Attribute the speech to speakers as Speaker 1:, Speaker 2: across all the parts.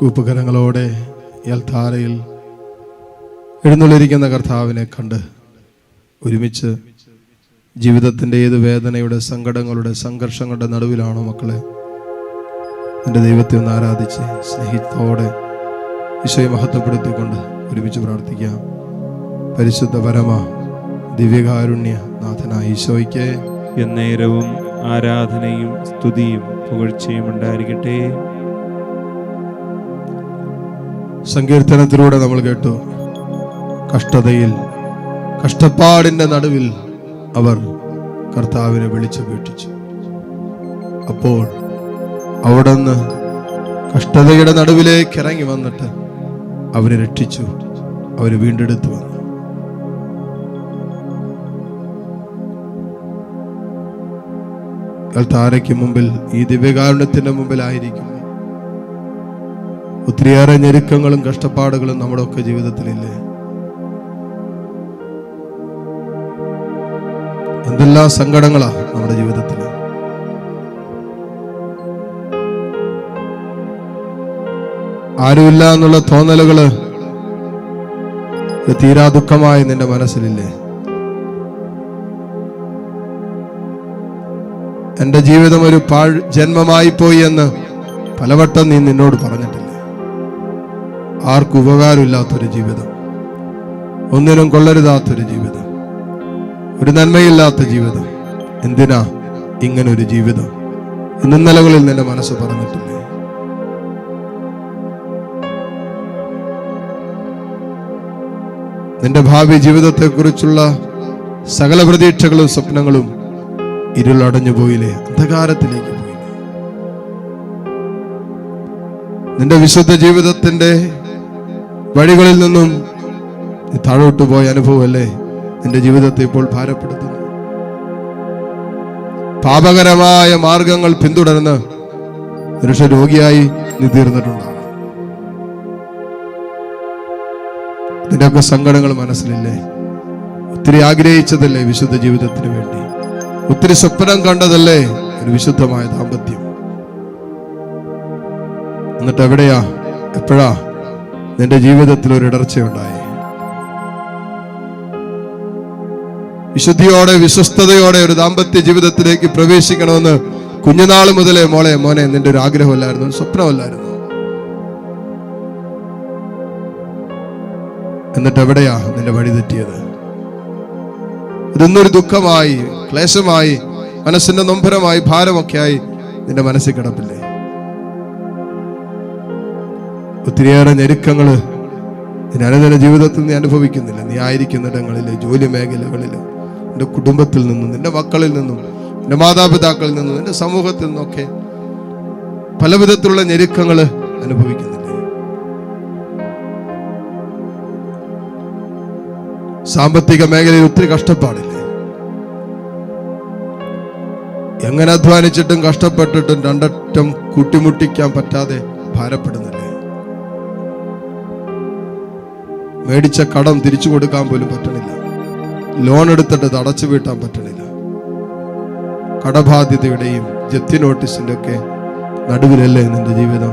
Speaker 1: കൂപ്പുകരങ്ങളോടെ യൽധാരയിൽ എഴുന്നള്ളിരിക്കുന്ന കർത്താവിനെ കണ്ട് ഒരുമിച്ച് ജീവിതത്തിന്റെ ഏത് വേദനയുടെ സങ്കടങ്ങളുടെ സംഘർഷങ്ങളുടെ നടുവിലാണോ മക്കളെ എന്റെ ദൈവത്തെ ഒന്ന് ആരാധിച്ച് സ്നേഹിത്തോടെ ഈശോയെ മഹത്വപ്പെടുത്തിക്കൊണ്ട് ഒരുമിച്ച് പ്രാർത്ഥിക്കാം. പരിശുദ്ധ പരമ ദിവ്യകാരുണ്യ നാഥനായ ഈശോയ്ക്ക്
Speaker 2: എന്നേരവും ആരാധനയും സ്തുതിയും പുകഴ്ചയും ഉണ്ടായിരിക്കട്ടെ.
Speaker 1: സങ്കീർത്തനത്തിലൂടെ നമ്മൾ കേട്ടു. കഷ്ടതയിൽ കഷ്ടപ്പാടിന്റെ നടുവിൽ അവർ കർത്താവിനെ വിളിച്ചപേക്ഷിച്ചു അപ്പോൾ അവിടുന്ന് കഷ്ടതയുടെ നടുവിലേക്ക് ഇറങ്ങി വന്നിട്ട് അവരെ രക്ഷിച്ചു. അവർ വീണ്ടെടുത്തു വന്നു. താരയ്ക്ക് മുമ്പിൽ ഈ ദിവ്യകാരുണ്യത്തിന്റെ മുമ്പിലായിരിക്കും ഒത്തിരിയേറെ ഞെരുക്കങ്ങളും കഷ്ടപ്പാടുകളും നമ്മുടെ ഒക്കെ ജീവിതത്തിലില്ലേ? എന്തെല്ലാം സങ്കടങ്ങളാ നമ്മുടെ ജീവിതത്തിൽ ആരുമില്ല എന്നുള്ള തോന്നലുകൾ തീരാ ദുഃഖമായി നിന്റെ മനസ്സിലില്ലേ? എന്റെ ജീവിതം ഒരു പാഴ് ജന്മമായി പോയി എന്ന് പലവട്ടം നീ നിന്നോട് പറഞ്ഞിട്ടില്ലേ. ആർക്കും ഉപകാരമില്ലാത്തൊരു ജീവിതം. ഒന്നിനും കൊള്ളരുതാത്തൊരു ജീവിതം. ഒരു നന്മയില്ലാത്ത ജീവിതം. എന്തിനാ ഇങ്ങനെ ഒരു ജീവിതം ഇന്നലകളിൽ നിന്റെ മനസ്സ് പറഞ്ഞിട്ടില്ലേ? നിന്റെ ഭാവി ജീവിതത്തെക്കുറിച്ചുള്ള സകല പ്രതീക്ഷകളും സ്വപ്നങ്ങളും ഇരുളടഞ്ഞു പോയില്ലേ? അന്ധകാരത്തിലേക്ക് പോയില്ലേ? നിന്റെ വിശുദ്ധ ജീവിതത്തിന്റെ വഴികളിൽ നിന്നും താഴോട്ട് പോയ അനുഭവമല്ലേ നിന്റെ ജീവിതത്തെ ഇപ്പോൾ ഭാരപ്പെടുത്തുന്നു പാപകരമായ മാർഗങ്ങൾ പിന്തുടർന്ന് പുരുഷ രോഗിയായി നീ തീർന്നിട്ടുണ്ടാകും നിന്റെയൊക്കെ സങ്കടങ്ങൾ മനസ്സിലില്ലേ? ഒത്തിരി ആഗ്രഹിച്ചതല്ലേ വിശുദ്ധ ജീവിതത്തിന് വേണ്ടി? ഒത്തിരി സ്വപ്നം കണ്ടതല്ലേ ഒരു വിശുദ്ധമായ ദാമ്പത്യം? എന്നിട്ട് എവിടെയാ? എപ്പോഴാ? നിന്റെ ജീവിതത്തിൽ ഒരു ഇടർച്ചയുണ്ടായി വിശുദ്ധിയോടെ വിശ്വസ്തയോടെ ഒരു ദാമ്പത്യ ജീവിതത്തിലേക്ക് പ്രവേശിക്കണമെന്ന് കുഞ്ഞുനാൾ മുതലേ മോളെ മോനെ നിന്റെ ഒരു ആഗ്രഹമല്ലായിരുന്നു ഒരു സ്വപ്നമല്ലായിരുന്നു. എന്നിട്ട് എവിടെയാ നിന്റെ വഴി തെറ്റിയത്? ഇതൊന്നൊരു ദുഃഖമായി ക്ലേശമായി മനസ്സിന്റെ നൊമ്പരമായി ഭാരമൊക്കെയായി നിന്റെ മനസ്സിൽ കിടപ്പില്ലേ? ഒത്തിരിയേറെ ഞെരുക്കങ്ങൾ അനുദിന ജീവിതത്തിൽ നീ അനുഭവിക്കുന്നില്ല. നീ ആയിരിക്കുന്നിടങ്ങളിൽ ജോലി മേഖലകളിൽ നിന്റെ കുടുംബത്തിൽ നിന്നും നിന്റെ മക്കളിൽ നിന്നും നിന്റെ മാതാപിതാക്കളിൽ നിന്നും നിന്റെ സമൂഹത്തിൽ നിന്നൊക്കെ പല വിധത്തിലുള്ള ഞെരുക്കങ്ങൾ അനുഭവിക്കുന്നില്ല. സാമ്പത്തിക മേഖലയിൽ ഒത്തിരി കഷ്ടപ്പാടില്ലേ? എങ്ങനെ അധ്വാനിച്ചിട്ടും കഷ്ടപ്പെട്ടിട്ടും രണ്ടറ്റം കൂട്ടിമുട്ടിക്കാൻ പറ്റാതെ ഭാരപ്പെടുന്നില്ലേ. മേടിച്ച കടം തിരിച്ചു കൊടുക്കാൻ പോലും പറ്റണില്ല. ലോൺ എടുത്തിട്ട് അടച്ചു വീട്ടാൻ പറ്റണില്ല. കടബാധ്യതയുടെയും ജപ്തി നോട്ടീസിന്റെ ഒക്കെ നടുവിലല്ലേ നിന്റെ ജീവിതം?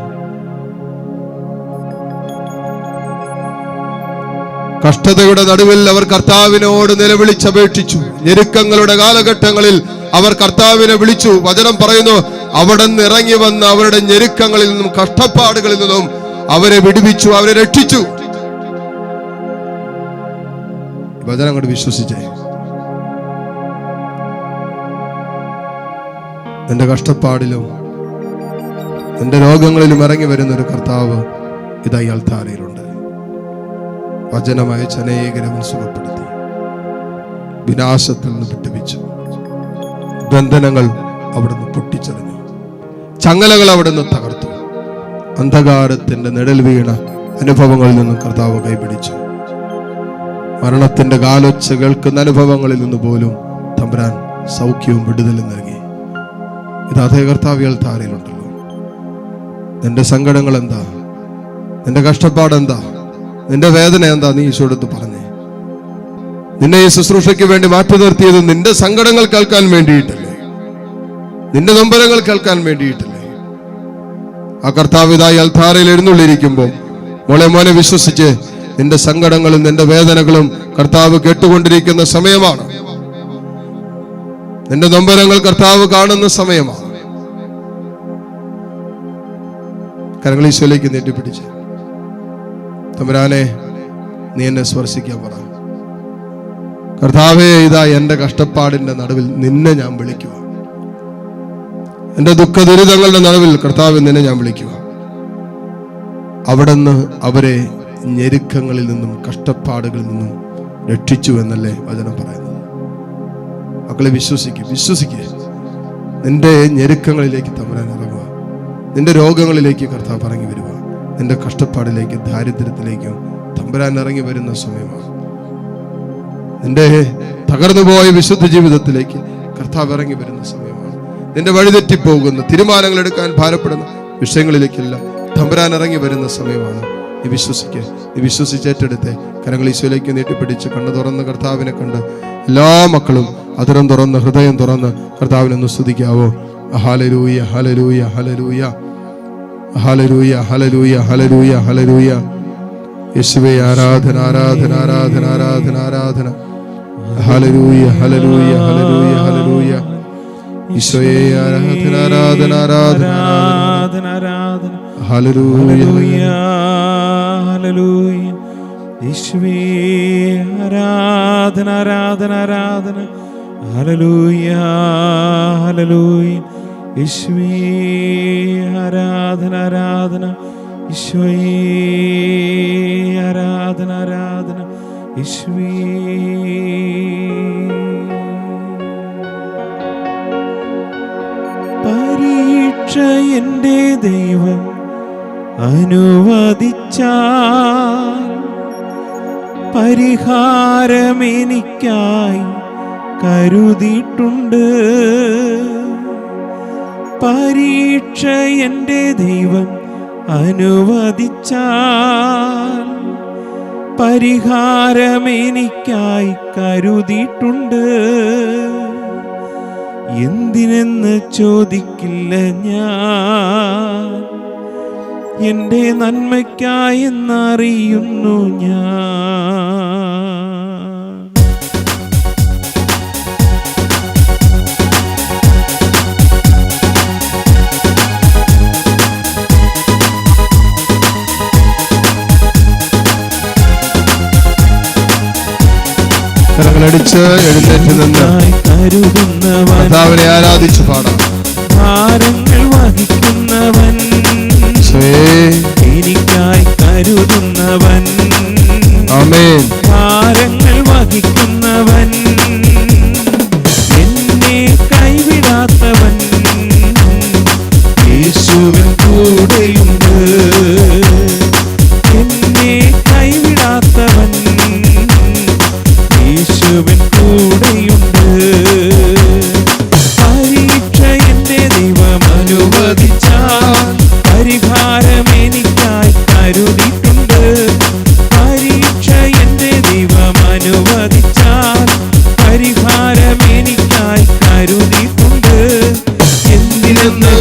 Speaker 1: കഷ്ടതയുടെ നടുവിൽ അവർ കർത്താവിനോട് നിലവിളിച്ചപേക്ഷിച്ചു. ഞെരുക്കങ്ങളുടെ കാലഘട്ടങ്ങളിൽ അവർ കർത്താവിനെ വിളിച്ചു. വചനം പറയുന്നു അവിടെ നിന്ന് ഇറങ്ങി വന്ന് അവരുടെ ഞെരുക്കങ്ങളിൽ നിന്നും കഷ്ടപ്പാടുകളിൽ നിന്നും അവരെ വിടുവിച്ചു അവരെ രക്ഷിച്ചു. വചനം കൊണ്ട് വിശ്വസിച്ചേ. നിന്റെ കഷ്ടപ്പാടിലും നിന്റെ രോഗങ്ങളിലും ഇറങ്ങി വരുന്ന ഒരു കർത്താവ് ഇത് അയാൾ താരയിലുണ്ട് വചനമയച്ച് അനേകരെ അവൻ സുഖപ്പെടുത്തി. വിനാശത്തിൽ നിന്ന് വിട്ടുപിച്ചു. ബന്ധനങ്ങൾ അവിടുന്ന് പൊട്ടിച്ചെറിഞ്ഞു. ചങ്ങലകൾ അവിടുന്ന് തകർത്തു. അന്ധകാരത്തിന്റെ നിഴൽ വീണ അനുഭവങ്ങളിൽ നിന്നും കർത്താവ് കൈപിടിച്ചു. മരണത്തിന്റെ കാലൊച്ച കേൾക്കുന്ന അനുഭവങ്ങളിൽ നിന്ന് പോലും തമ്പുരാൻ സൗഖ്യവും വിടുതലും നൽകി. ഇത് അതേ കർത്താവികൾ താരയിലുണ്ടല്ലോ. നിന്റെ സങ്കടങ്ങൾ എന്താ? നിന്റെ കഷ്ടപ്പാട് എന്താ? നിന്റെ വേദന എന്താ? നീ ഈശോടുത്ത് പറഞ്ഞേ. നിന്നെ ഈ ശുശ്രൂഷയ്ക്ക് വേണ്ടി മാറ്റി നിർത്തിയത് നിന്റെ സങ്കടങ്ങൾ കേൾക്കാൻ വേണ്ടിയിട്ടല്ലേ. നിന്റെ നൊമ്പരങ്ങൾ കേൾക്കാൻ വേണ്ടിയിട്ടല്ലേ. ആ കർത്താവിതായി അൽത്താരയിൽ എഴുന്നള്ളിയിരിക്കുമ്പോൾ മോളെ മോനെ വിശ്വസിച്ച് നിന്റെ സങ്കടങ്ങളും നിന്റെ വേദനകളും കർത്താവ് കേട്ടുകൊണ്ടിരിക്കുന്ന സമയമാണ്. നിന്റെ നൊമ്പരങ്ങൾ കർത്താവ് കാണുന്ന സമയമാണ്. കരങ്ങൾ ഈശോയിലേക്ക് നീട്ടിപ്പിടിച്ച്. തമ്പുരാനെ നീ എന്നെ സ്പർശിക്കാൻ പറ. കർത്താവേ ഇതാ എന്റെ കഷ്ടപ്പാടിന്റെ നടുവിൽ നിന്നെ ഞാൻ വിളിക്കുക. എന്റെ ദുഃഖ ദുരിതങ്ങളുടെ നടുവിൽ കർത്താവ് നിന്നെ ഞാൻ വിളിക്കുക. അവിടുന്ന് അവരെ ഞെരുക്കങ്ങളിൽ നിന്നും കഷ്ടപ്പാടുകളിൽ നിന്നും രക്ഷിച്ചു എന്നല്ലേ വചനം പറയുന്നത്. മക്കളെ വിശ്വസിക്കുക വിശ്വസിക്കുക നിന്റെ ഞെരുക്കങ്ങളിലേക്ക് തമ്പുരാൻ ഇറങ്ങുക. നിന്റെ രോഗങ്ങളിലേക്ക് കർത്താവ് ഇറങ്ങി വരിക. നിന്റെ കഷ്ടപ്പാടിലേക്ക് ദാരിദ്ര്യത്തിലേക്കും തമ്പുരാൻ ഇറങ്ങി വരുന്ന സമയമാണ്. നിന്റെ തകർന്നുപോയ വിശുദ്ധ ജീവിതത്തിലേക്ക് കർത്താവ് ഇറങ്ങി വരുന്ന സമയമാണ്. നിന്റെ വഴിതെറ്റിപ്പോകുന്ന തീരുമാനങ്ങൾ എടുക്കാൻ ഭാരപ്പെടുന്ന വിഷയങ്ങളിലേക്കെല്ലാം തമ്പുരാൻ ഇറങ്ങി വരുന്ന സമയമാണ്. നീ വിശ്വസിക്കുക നീ വിശ്വസിച്ചേറ്റെടുത്തെ കരങ്ങൾ ഈശോയിലേക്ക് നീട്ടിപ്പിടിച്ച് കണ്ണു തുറന്ന് കർത്താവിനെ കണ്ട് എല്ലാ മക്കളും അതിരം തുറന്ന് ഹൃദയം തുറന്ന് കർത്താവിനൊന്ന് സ്തുതിക്കാവോ. ഹലരൂയ ഹലരൂയ ഹലരൂയ ഹലരൂയ ഹലരൂയ ഹലരൂയ ഹലരൂയ യേശുവെ ആരാധന ആരാധന ആരാധന ആരാധന ആരാധന. ഹലരൂയ ഹലരൂയ ഹലരൂയ ഹലരൂയ ഈശോയെ ആരാധന ആരാധന ആരാധന.
Speaker 2: ആരാധന ആരാധന.
Speaker 1: ഹലലൂയ
Speaker 2: യേശുവേ ആരാധന ആരാധന ആരാധന. ഹല്ലേലൂയ ഹല്ലേലൂയ യേശുവേ ആരാധന ആരാധന. ഈശോയേ ആരാധന ആരാധന. യേശുവേ. പരീക്ഷ എന്റെ ദൈവം അനുവദിച്ചാൽ പരിഹാരമെനിക്കായി കരുതിയിട്ടുണ്ട്. പരീക്ഷ എന്റെ ദൈവം അനുവദിച്ചാൽ പരിഹാരമെനിക്കായി കരുതിയിട്ടുണ്ട്. എന്തിനെന്ന് ചോദിക്കില്ല ഞാൻ. എന്റെ നന്മയ്ക്കായെന്നറിയുന്നു ഞാൻ.
Speaker 1: കരങ്ങളടിച്ച് എഴുന്നേറ്റ് നിന്ന്
Speaker 2: കരുതുന്നവൻ.
Speaker 1: ആരാധിച്ചു പാടാം.
Speaker 2: ഭാരങ്ങൾ വഹിക്കുന്നവൻ. എനിക്കായി കരുതുന്നവൻ. ഭാരങ്ങൾ വഹിക്കുന്നവൻ.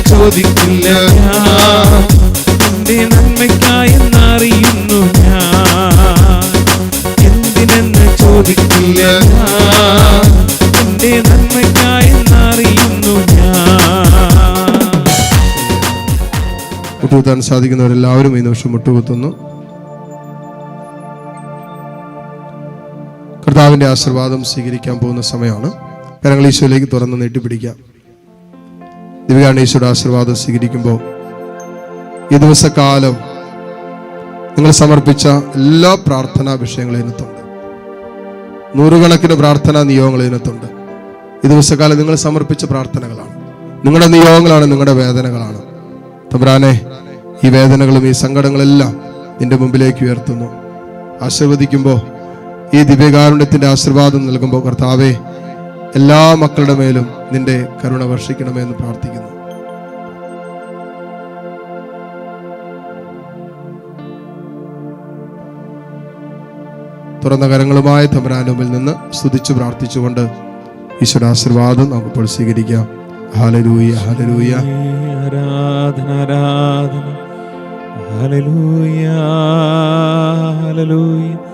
Speaker 2: ചോദിക്കില്ല ഞാൻ. എന്റെ നന്മയ്ക്കായെന്നറിയുന്നു ഞാൻ. എന്തിനെന്ന് ചോദിക്കില്ല ഞാൻ. എന്റെ നന്മയ്ക്കായെന്നറിയുന്നു ഞാൻ.
Speaker 1: മുട്ടുകുത്താൻ സാധിക്കുന്നവരെല്ലാവരും ഈ നിമിഷം മുട്ടുകുത്തുന്നു. കർത്താവിന്റെ ആശീർവാദം സ്വീകരിക്കാൻ പോകുന്ന സമയമാണ്. കരങ്ങൾ ഈശോയിലേക്ക് തുറന്ന് നീട്ടിപ്പിടിക്കാം. ദിവ്യാണ്ട് ഈശോയുടെ ആശീർവാദം സ്വീകരിക്കുമ്പോൾ ഈ ദിവസക്കാലം നിങ്ങൾ സമർപ്പിച്ച എല്ലാ പ്രാർത്ഥനാ വിഷയങ്ങളും ഇതിനകത്തുണ്ട് നൂറുകണക്കിന് പ്രാർത്ഥനാ നിയോഗങ്ങൾ ഇതിനകത്തുണ്ട് ഈ ദിവസക്കാലം നിങ്ങൾ സമർപ്പിച്ച പ്രാർത്ഥനകളാണ്. നിങ്ങളുടെ നിയോഗങ്ങളാണ് നിങ്ങളുടെ വേദനകളാണ്. തബ്രാനെ ഈ വേദനകളും ഈ സങ്കടങ്ങളെല്ലാം നിന്റെ മുമ്പിലേക്ക് ഉയർത്തുന്നു. ആശീർവദിക്കുമ്പോൾ ഈ ദിവ്യകാരുണ്യത്തിന്റെ ആശീർവാദം നൽകുമ്പോൾ കർത്താവെ എല്ലാ മക്കളുടെ മേലും നിന്റെ കരുണ വർഷിക്കണമെന്ന് പ്രാർത്ഥിക്കുന്നു. തുറന്ന കരങ്ങളുമായ തമരാനുമ്പിൽ നിന്ന് സ്തുതിച്ചു പ്രാർത്ഥിച്ചുകൊണ്ട് ഈശ്വര ആശീർവാദം നമുക്കിപ്പോൾ സ്വീകരിക്കാം. ഹാലരൂയ ഹാലരൂയ
Speaker 2: ആരാധന ആരാധന. ഹാലലൂയ ഹല്ലേലൂയ.